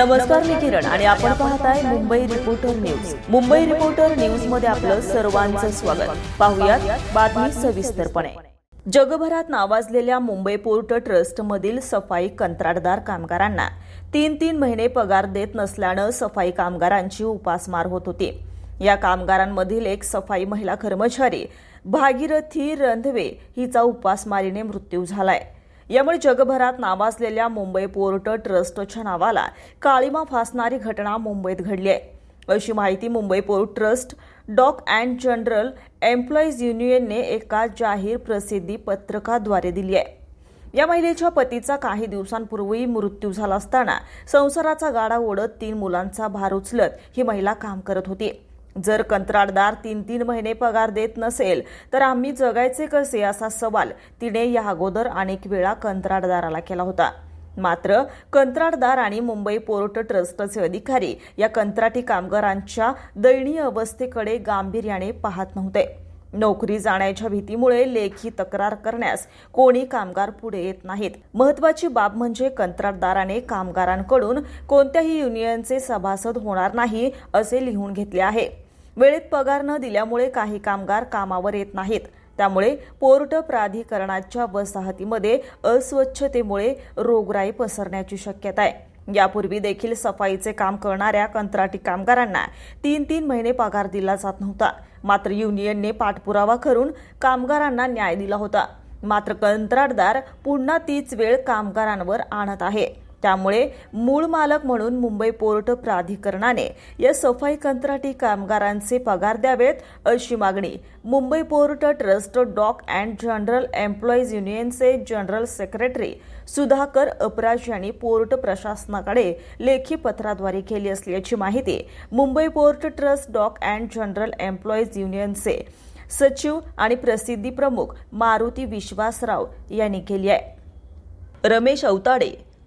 नमस्कार मी किरण. आणि आपण पाहताय Mumbai reporter news Mumbai reporter न्यूजमध्ये आपलं सर्वांचं स्वागत. पाहुयात बातमी सविस्तरपणे. जगभरात नावाजलेल्या मुंबई पोर्ट ट्रस्टमधील सफाई कंत्राटदार कामगारांना तीन तीन महिने पगार देत नसल्यानं सफाई कामगारांची उपासमार होत होती. या कामगारांमधील एक सफाई महिला कर्मचारी भागीरथी रंधवे हिचा उपासमारीने मृत्यू झालाय. यामुळे जगभरात नावाजलेल्या मुंबई पोर्ट ट्रस्टच्या नावाला काळीमा फासणारी घटना मुंबईत घडली आहे. अशी माहिती Mumbai port trust dock and general employees युनियनने एका जाहीर प्रसिद्धी पत्रकाद्वारे दिली आहे. या महिलेच्या पतीचा काही दिवसांपूर्वी मृत्यू झाला असताना संसाराचा गाडा ओढत तीन मुलांचा भार उचलत ही महिला काम करत होती. जर कंत्राटदार तीन तीन महिने पगार देत नसेल तर आम्ही जगायचे कसे असा सवाल तिने या अगोदर अनेक वेळा कंत्राटदाराला केला होता. मात्र कंत्राटदार आणि मुंबई पोर्ट ट्रस्टचे अधिकारी या कंत्राटी कामगारांच्या दयनीय अवस्थेकडे गांभीर्याने पाहत नव्हते. नोकरी जाण्याच्या भीतीमुळे लेखी तक्रार करण्यास कोणी कामगार पुढे येत नाहीत. महत्वाची बाब म्हणजे कंत्राटदाराने कामगारांकडून कोणत्याही युनियनचे सभासद होणार नाही असे लिहून घेतले आहे. वेळेत पगार न दिल्यामुळे काही कामगार कामावर येत नाहीत. त्यामुळे पोर्ट प्राधिकरणाच्या वसाहतीमध्ये अस्वच्छतेमुळे रोगराई पसरण्याची शक्यता आहे. यापूर्वी देखील सफाईचे काम करणाऱ्या कंत्राटी कामगारांना तीन तीन महिने पगार दिला जात नव्हता. मात्र युनियनने पाठपुरावा करून कामगारांना न्याय दिला होता. मात्र कंत्राटदार पुन्हा तीच वेळ कामगारांवर आणत आहे. त्यामुळे मूळ मालक म्हणून मुंबई पोर्ट प्राधिकरणाने या सफाई कंत्राटी कामगारांचे पगार द्यावेत अशी मागणी Mumbai port trust dock and general employees युनियनचे जनरल सेक्रेटरी सुधाकर अपराज यांनी पोर्ट प्रशासनाकडे लेखी पत्राद्वारे केली असल्याची माहिती Mumbai port trust dock and general employees युनियनचे सचिव आणि प्रसिद्धी प्रमुख मारुती विश्वासराव यांनी केली आहे. Ramesh Awtade